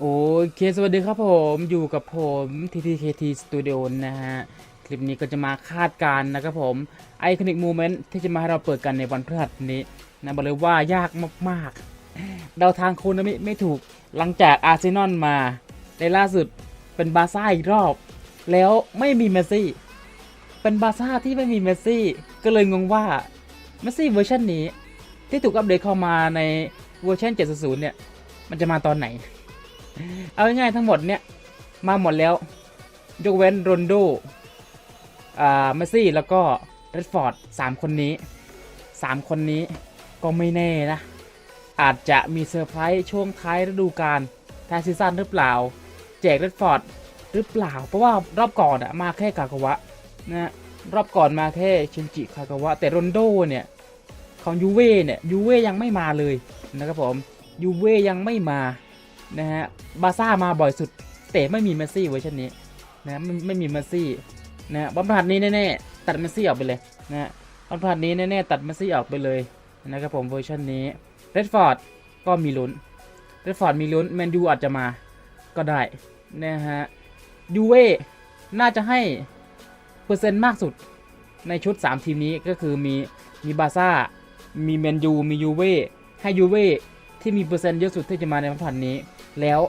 โอเคสวัสดีครับผมอยู่กับผม TTKT Studio นะฮะ คลิปนี้ก็จะมาคาดการณ์นะครับผมไอคอนิกมูเมนต์ที่จะมาให้เราเปิดกันในวันพฤหัสนี้นะบอกเลยว่ายากมากๆ เดาทางคุณไม่ไม่ถูกหลังจากอาร์เซนอลมาในล่าสุดเป็นบาซ่าอีกรอบ แล้วไม่มีเมสซี่ เป็นบาซ่าที่ไม่มีเมสซี่ ก็เลยงงว่าเมสซี่เวอร์ชันนี้ ที่ถูกอัปเดตเข้ามาในเวอร์ชัน7.0 เนี่ย มันจะมาตอนไหน เอาง่ายๆทั้งหมดเนี่ย มาหมดแล้ว ยกเว้นโรนโดอ่าเมสซี่ แล้วก็เรดฟอร์ดสามคนนี้สามคนนี้ก็ไม่แน่นะ อาจจะมีเซอร์ไพรส์ช่วงท้ายฤดูกาลท้ายซีซั่นหรือเปล่า แจกเรดฟอร์ดหรือเปล่า เพราะว่ารอบก่อนอะมาแค่กากาวะนะรอบก่อนมาแค่ชินจิคากาวะ แต่โรนโดเนี่ยของยูเว่เนี่ยยูเว่ยังไม่มาเลยนะครับผมยูเว่ยังไม่มา นะฮะบาซ่ามาบ่อยสุดแต่ไม่มีเมสซี่เวอร์ชันนี้นะไม่ไม่มีเมสซี่นะบอลพลาดนี้แน่ๆตัดเมสซี่ออกไปเลยนะบอลพลาดนี้แน่ๆตัดเมสซี่ออกไปเลยนะครับผมเวอร์ชันนี้เรดฟอร์ดก็มีลุ้นเรดฟอร์ดมีลุ้นแมนยูอาจจะมาก็ได้นะฮะยูเว่น่าจะให้เปอร์เซ็นต์มากสุดในชุด 3 ทีมนี้ก็คือมีมีบาซ่า มีแมนยู มียูเว่ให้ยูเว่ที่มีเปอร์เซ็นต์เยอะสุดที่จะมาในพันนี้ แล้ว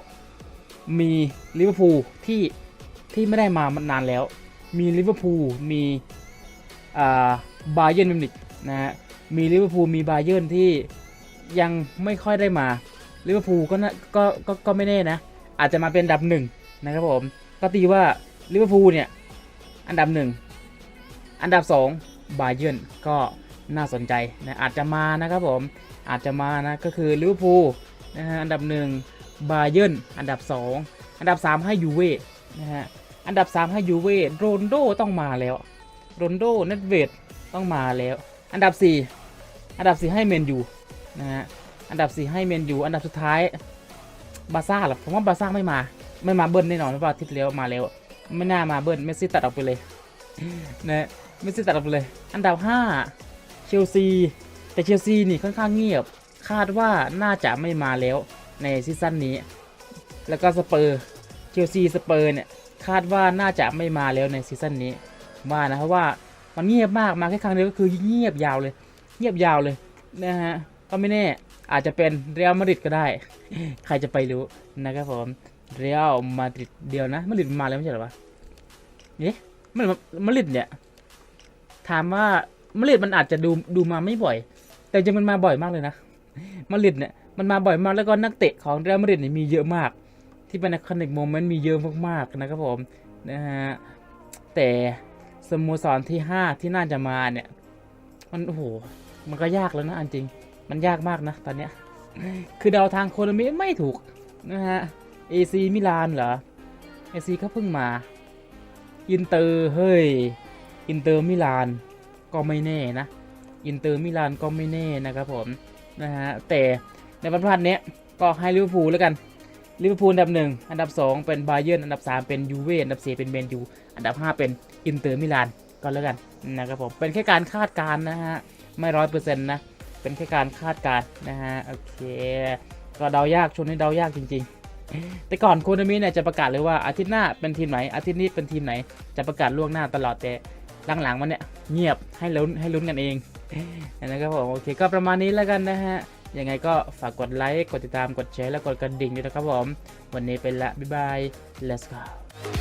มีลิเวอร์พูลที่ที่ไม่ได้มามานานแล้ว มีลิเวอร์พูลมีอ่าบาเยิร์นมิวนิกนะฮะมีลิเวอร์พูลมีบาเยิร์นที่ยังไม่ค่อยได้มาลิเวอร์พูลก็น่าก็ก็ก็ไม่แน่นะ อาจจะมาเป็นอันดับหนึ่งนะครับผมก็ตีว่าลิเวอร์พูลเนี่ยอันดับหนึ่งอันดับสองบาเยิร์นก็น่าสนใจนะอาจจะมานะครับผมอาจจะมานะก็คือลิเวอร์พูลนะฮะอันดับหนึ่ง บาเยิร์นอันดับสองอันดับสามให้ยูเว่นะฮะอันดับสามให้ยูเว่โรนโดต้องมาแล้วโรนโดเนตเวดต้องมาแล้ว อันดับสี่อันดับสี่ให้เมนยูนะฮะอันดับสี่ให้เมนยูอันดับสุดท้ายบาซ่าหรอผมว่าบาซ่าไม่มาไม่มาเบิ้ลแน่นอนเพราะว่าทิตย์แล้วมาแล้ว ไม่น่ามาเบิ้ลเมสซี่ตัดออกไปเลยนะเมสซี่ตัดออกไปเลย อันดับห้าเชลซี แต่เชลซีนี่ค่อนข้างเงียบ คาดว่าน่าจะไม่มาแล้ว ในซีซั่นนี้ แล้วก็สเปอร์เชลซีสเปอร์เนี่ยคาดว่าน่าจะไม่มาแล้วในซีซั่นนี้ว่านะเพราะว่ามันเงียบมากมาแค่ครั้งเดียวก็คือเงียบยาวเลย เงียบยาวเลยนะฮะก็ไม่แน่อาจจะเป็นเรอัลมาดริดก็ได้ ใครจะไปรู้นะครับผมเรอัลมาดริดเดียวนะมาดริดมาแล้วไม่ใช่หรอวะเอ๊ะมันมาดริดเนี่ยถามว่ามาดริดมันอาจจะดูดูมาไม่บ่อย แต่จริงมันมาบ่อยมากเลยนะมาดริดเนี่ย มันมาบ่อยมากแล้วก็นักเตะของเรอัลมาดริดเนี่ยมีเยอะมาก ที่เป็นคอนิกโมเมนต์มีเยอะมากๆนะครับผมนะฮะแต่สโมสรที่ 5 ที่น่าจะมาเนี่ย มันโอ้โหมันก็ยากแล้วนะอันจริง มันยากมากนะ ตอนเนี้ยคือเดาทางโคนามิไม่ถูกนะฮะเอซีมิลานเหรอเอซีก็เพิ่งมา อินเตอร์เฮ้ยอินเตอร์มิลานก็ไม่แน่นะ อินเตอร์มิลานก็ไม่แน่นะครับผมนะฮะแต่ ในวันพฤหัสเนี้ยก็ให้ลิเวอร์พูลแล้วกันลิเวอร์พูลอันดับหนึ่งอันดับ 2 เป็นบาเยิร์นอันดับ 3 เป็นยูเว่อันดับ 4 เป็นเมนยูอันดับ 5 เป็นอินเตอร์มิลานก็แล้วกันนะครับผมเป็นแค่การคาดการณ์นะฮะไม่ร้อยเปอร์เซ็นต์นะเป็นแค่การคาดการณ์นะฮะโอเคก็เดายากช่วงนี้เดายากจริง ๆ แต่ก่อนโคนามิเนี่ยจะประกาศเลยว่าอาทิตย์หน้าเป็นทีมไหนอาทิตย์นี้เป็นทีมไหนจะประกาศล่วงหน้าตลอดแต่หลังๆมันเนี่ยเงียบให้ลุ้นให้ลุ้นกันเองนะครับผมโอเคก็ประมาณนี้แล้วกันนะฮะ ยังไงก็ฝากกดไลค์ กดติดตาม กดแชร์ และกดกระดิ่งด้วยนะครับผม วันนี้เป็นละ บ๊ายบาย let's go